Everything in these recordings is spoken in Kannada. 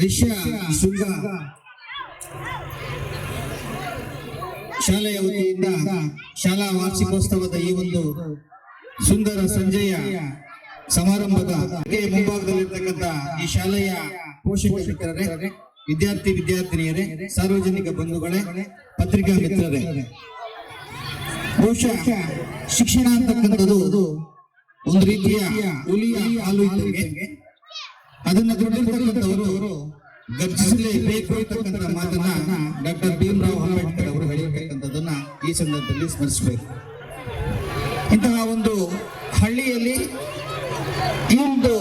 ರಿಷಾ ಶೃಂಗ ಶಾಲೆಯ ವತಿಯಿಂದ ಶಾಲಾ ವಾರ್ಷಿಕೋತ್ಸವದ ಈ ಒಂದು ಸುಂದರ ಸಂಜೆಯ ಸಮಾರಂಭದ ಮುಂಭಾಗದಲ್ಲಿರ್ತಕ್ಕಂಥ ಈ ಶಾಲೆಯ ಪೋಷಕ ಶಿಕ್ಷಕರೇ ವಿದ್ಯಾರ್ಥಿ ವಿದ್ಯಾರ್ಥಿನಿಯರೇ, ಸಾರ್ವಜನಿಕ ಬಂಧುಗಳೇ, ಪತ್ರಿಕಾ ಮಿತ್ರರೇ. ಬಹುಶಃ ಶಿಕ್ಷಣ ಅಂತಕ್ಕಂಥದ್ದು ಒಂದು ರೀತಿಯ ಹುಲಿಯ ಹಾಲು ಇದ್ದಂಗೆ. ಅದನ್ನ ದುಡ್ಡಿರ್ತಕ್ಕಂಥವರು ಗರ್ಜಿಸಲೇಬೇಕು ಅಂತಕ್ಕಂಥ ಮಾತನ್ನ ಡಾಕ್ಟರ್ ಭೀಮರಾವ್ ಅಂಬೇಡ್ಕರ್ ಅವರು ಹೇಳಿರ್ತಕ್ಕಂಥದ್ದನ್ನ ಈ ಸಂದರ್ಭದಲ್ಲಿ ಸ್ಮರಿಸಬೇಕು. ಇಂತಹ ಒಂದು ಹಳ್ಳಿಯಲ್ಲಿ ಈ ಒಂದು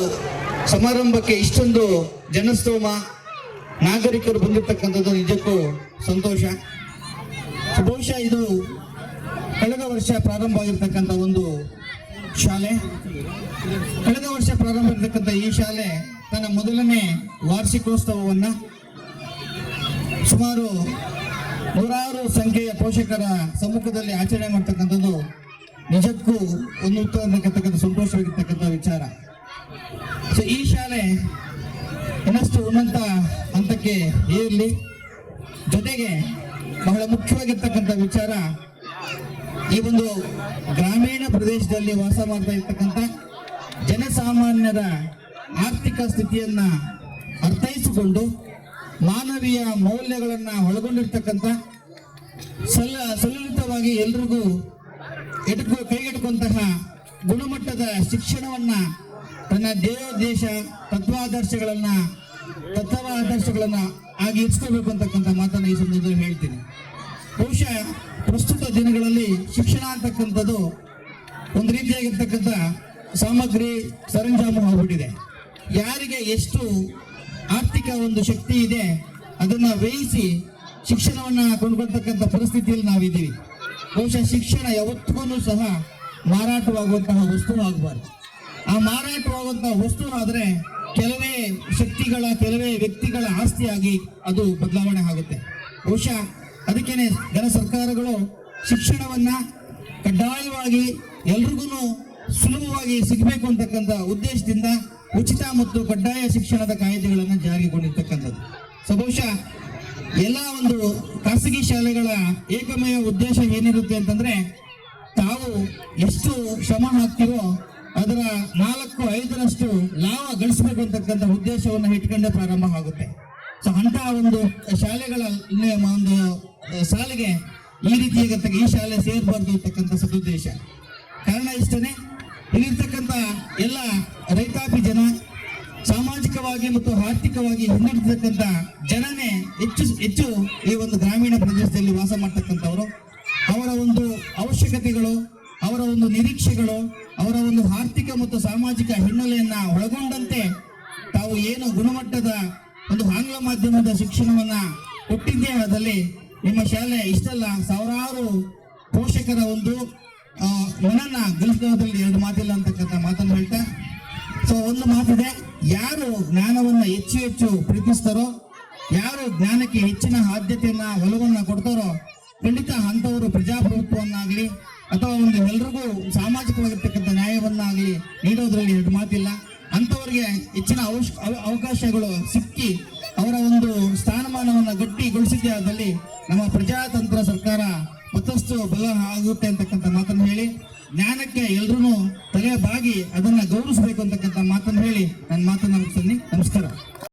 ಸಮಾರಂಭಕ್ಕೆ ಇಷ್ಟೊಂದು ಜನಸ್ತೋಮ, ನಾಗರಿಕರು ಬಂದಿರತಕ್ಕಂಥದ್ದು ನಿಜಕ್ಕೂ ಸಂತೋಷ. ಬಹುಶಃ ಇದು ಕಳೆದ ವರ್ಷ ಪ್ರಾರಂಭ ಆಗಿರ್ತಕ್ಕಂಥ ಒಂದು ಶಾಲೆ. ಕಳೆದ ವರ್ಷ ಪ್ರಾರಂಭ ಆಗಿರ್ತಕ್ಕಂಥ ಈ ಶಾಲೆ ತನ್ನ ಮೊದಲನೇ ವಾರ್ಷಿಕೋತ್ಸವವನ್ನು ಸುಮಾರು ನೂರಾರು ಸಂಖ್ಯೆಯ ಪೋಷಕರ ಸಮ್ಮುಖದಲ್ಲಿ ಆಚರಣೆ ಮಾಡ್ತಕ್ಕಂಥದ್ದು ನಿಜಕ್ಕೂ ಒಂದು ಉತ್ತಮವಾಗಿರ್ತಕ್ಕಂಥ, ಸಂತೋಷವಾಗಿರ್ತಕ್ಕಂಥ ವಿಚಾರ. ಸೊ ಈ ಶಾಲೆ ಇನ್ನಷ್ಟು ಉನ್ನತ ಹಂತಕ್ಕೆ ಏರಲಿ. ಜೊತೆಗೆ ಬಹಳ ಮುಖ್ಯವಾಗಿರ್ತಕ್ಕಂಥ ವಿಚಾರ ಈ ಒಂದು ಗ್ರಾಮೀಣ ಪ್ರದೇಶದಲ್ಲಿ ವಾಸ ಮಾಡ್ತಾ ಇರ್ತಕ್ಕಂಥ ಜನಸಾಮಾನ್ಯರ ಆರ್ಥಿಕ ಸ್ಥಿತಿಯನ್ನ ಅರ್ಥೈಸಿಕೊಂಡು ಮಾನವೀಯ ಮೌಲ್ಯಗಳನ್ನ ಒಳಗೊಂಡಿರ್ತಕ್ಕಂಥ ಸಲ್ಲ ಸಲ್ಲಿತವಾಗಿ ಎಲ್ರಿಗೂ ಎಟುಕು, ಕೈಗೆಟುಕುವಂತಹ ಗುಣಮಟ್ಟದ ಶಿಕ್ಷಣವನ್ನ ತನ್ನ ದೇವೋದ್ದೇಶ ತತ್ವಾದರ್ಶಗಳನ್ನ ತತ್ವಾದರ್ಶಗಳನ್ನ ಆಗಿ ಇರಿಸ್ಕೋಬೇಕು ಅಂತಕ್ಕಂಥ ಮಾತನ್ನು ಈ ಸಂದರ್ಭದಲ್ಲಿ ಹೇಳ್ತೀನಿ. ಬಹುಶಃ ಪ್ರಸ್ತುತ ದಿನಗಳಲ್ಲಿ ಶಿಕ್ಷಣ ಅಂತಕ್ಕಂಥದ್ದು ಒಂದು ರೀತಿಯಾಗಿರ್ತಕ್ಕಂಥ ಸಾಮಗ್ರಿ, ಸರಂಜಾಮು ಆಗ್ಬಿಟ್ಟಿದೆ. ಯಾರಿಗೆ ಎಷ್ಟು ಆರ್ಥಿಕ ಒಂದು ಶಕ್ತಿ ಇದೆ, ಅದನ್ನ ವ್ಯಯಿಸಿ ಶಿಕ್ಷಣವನ್ನ ಕೊಂಡ್ಕೊಳ್ತಕ್ಕಂಥ ಪರಿಸ್ಥಿತಿಯಲ್ಲಿ ನಾವಿದ್ದೀವಿ. ಬಹುಶಃ ಶಿಕ್ಷಣ ಯಾವತ್ತೂ ಸಹ ಮಾರಾಟವಾಗುವಂತಹ ವಸ್ತು ಆಗಬಾರ್ದು. ಆ ಮಾರಾಟವಾಗುವಂತಹ ವಸ್ತು ಆದರೆ ಕೆಲವೇ ಶಕ್ತಿಗಳ, ಕೆಲವೇ ವ್ಯಕ್ತಿಗಳ ಆಸ್ತಿಯಾಗಿ ಅದು ಬದಲಾವಣೆ ಆಗುತ್ತೆ. ಬಹುಶಃ ಅದಕ್ಕೇನೆ ಜನ ಸರ್ಕಾರಗಳು ಶಿಕ್ಷಣವನ್ನ ಕಡ್ಡಾಯವಾಗಿ ಎಲ್ರಿಗೂ ಸುಲಭವಾಗಿ ಸಿಗಬೇಕು ಅಂತಕ್ಕಂಥ ಉದ್ದೇಶದಿಂದ ಉಚಿತ ಮತ್ತು ಕಡ್ಡಾಯ ಶಿಕ್ಷಣದ ಕಾಯ್ದೆಗಳನ್ನು ಜಾರಿಗೊಂಡಿರ್ತಕ್ಕಂಥದ್ದು. ಸೊ ಬಹುಶಃ ಎಲ್ಲ ಒಂದು ಖಾಸಗಿ ಶಾಲೆಗಳ ಏಕಮಯ ಉದ್ದೇಶ ಏನಿರುತ್ತೆ ಅಂತಂದ್ರೆ, ತಾವು ಎಷ್ಟು ಶ್ರಮ ಹಾಕ್ತಿರೋ ಅದರ ನಾಲ್ಕು, ಐದರಷ್ಟು ಲಾಭ ಗಳಿಸಬೇಕು ಅಂತಕ್ಕಂಥ ಉದ್ದೇಶವನ್ನು ಇಟ್ಕೊಂಡೇ ಪ್ರಾರಂಭ ಆಗುತ್ತೆ. ಸೊ ಅಂತಹ ಒಂದು ಶಾಲೆಗಳ ಒಂದು ಶಾಲೆಗೆ ಈ ರೀತಿಯಾಗತ್ತಕ್ಕ ಈ ಶಾಲೆ ಸೇರ್ಬಾರ್ದು ಅಂತಕ್ಕಂಥ ಸದುದ್ದೇಶ. ಕಾರಣ ಇಷ್ಟನೇ, ಇಲ್ಲಿರ್ತಕ್ಕಂಥ ಎಲ್ಲ ಜನ ಸಾಮಾಜಿಕವಾಗಿ ಮತ್ತು ಆರ್ಥಿಕವಾಗಿ ಹಿಂದುಳಿದಿರ್ತಕ್ಕಂಥ ಜನನೇ ಹೆಚ್ಚು ಹೆಚ್ಚು ಈ ಒಂದು ಗ್ರಾಮೀಣ ಪ್ರದೇಶದಲ್ಲಿ ವಾಸ ಮಾಡ್ತಕ್ಕಂಥವರು. ಅವರ ಒಂದು ಅವಶ್ಯಕತೆಗಳು, ಅವರ ಒಂದು ನಿರೀಕ್ಷೆಗಳು, ಅವರ ಒಂದು ಆರ್ಥಿಕ ಮತ್ತು ಸಾಮಾಜಿಕ ಹಿನ್ನೆಲೆಯನ್ನ ಒಳಗೊಂಡಂತೆ ತಾವು ಏನು ಗುಣಮಟ್ಟದ ಒಂದು ಆಂಗ್ಲ ಮಾಧ್ಯಮದ ಶಿಕ್ಷಣವನ್ನ ಕೊಟ್ಟಿದ್ದೇ ಅದರಲ್ಲಿ ನಿಮ್ಮ ಶಾಲೆ ಇಷ್ಟಲ್ಲ ಸಾವಿರಾರು ಪೋಷಕರ ಒಂದು ಮನನ್ನ ಮನನ ಗಳಿಸೋದ್ರಲ್ಲಿ ಎರಡು ಮಾತಿಲ್ಲ ಅಂತಕ್ಕಂಥ ಮಾತನ್ನು ಹೇಳ್ತಾ ಸೊ ಒಂದು ಮಾತಿದೆ ಯಾರು ಜ್ಞಾನವನ್ನ ಹೆಚ್ಚು ಹೆಚ್ಚು ಪ್ರೀತಿಸ್ತಾರೋ, ಯಾರು ಜ್ಞಾನಕ್ಕೆ ಹೆಚ್ಚಿನ ಆದ್ಯತೆಯನ್ನ, ಒಲವನ್ನ ಕೊಡ್ತಾರೋ, ಖಂಡಿತ ಅಂತವರು ಪ್ರಜಾಪ್ರಭುತ್ವವನ್ನಾಗ್ಲಿ ಅಥವಾ ಒಂದು ಎಲ್ರಿಗೂ ಸಾಮಾಜಿಕವಾಗಿರ್ತಕ್ಕಂಥ ನ್ಯಾಯವನ್ನಾಗ್ಲಿ ನೀಡೋದ್ರಲ್ಲಿ ಎರಡು ಮಾತಿಲ್ಲ. ಅಂತವರಿಗೆ ಹೆಚ್ಚಿನ ಅವಕಾಶಗಳು ಸಿಕ್ಕಿ ಅವರ ಒಂದು ಸ್ಥಾನಮಾನವನ್ನು ಗಟ್ಟಿಗೊಳಿಸಿದ್ದೇ ಆದಲ್ಲಿ ನಮ್ಮ ಪ್ರಜಾತಂತ್ರ ಸರ್ಕಾರ ಮತ್ತಷ್ಟು ಬಲ ಆಗುತ್ತೆ ಅಂತಕ್ಕಂಥ ಮಾತನ್ನು ಹೇಳಿ. ಜ್ಞಾನಕ್ಕೆ ಎಲ್ರೂ ತಲೆ ಬಾಗಿ ಅದನ್ನ ಗೌರವಿಸಬೇಕು ಅಂತಕ್ಕಂಥ ಮಾತನ್ನು ಹೇಳಿ ನನ್ನ ಮಾತನ್ನು ಮುಗಿಸ್ತೀನಿ. ನಮಸ್ಕಾರ.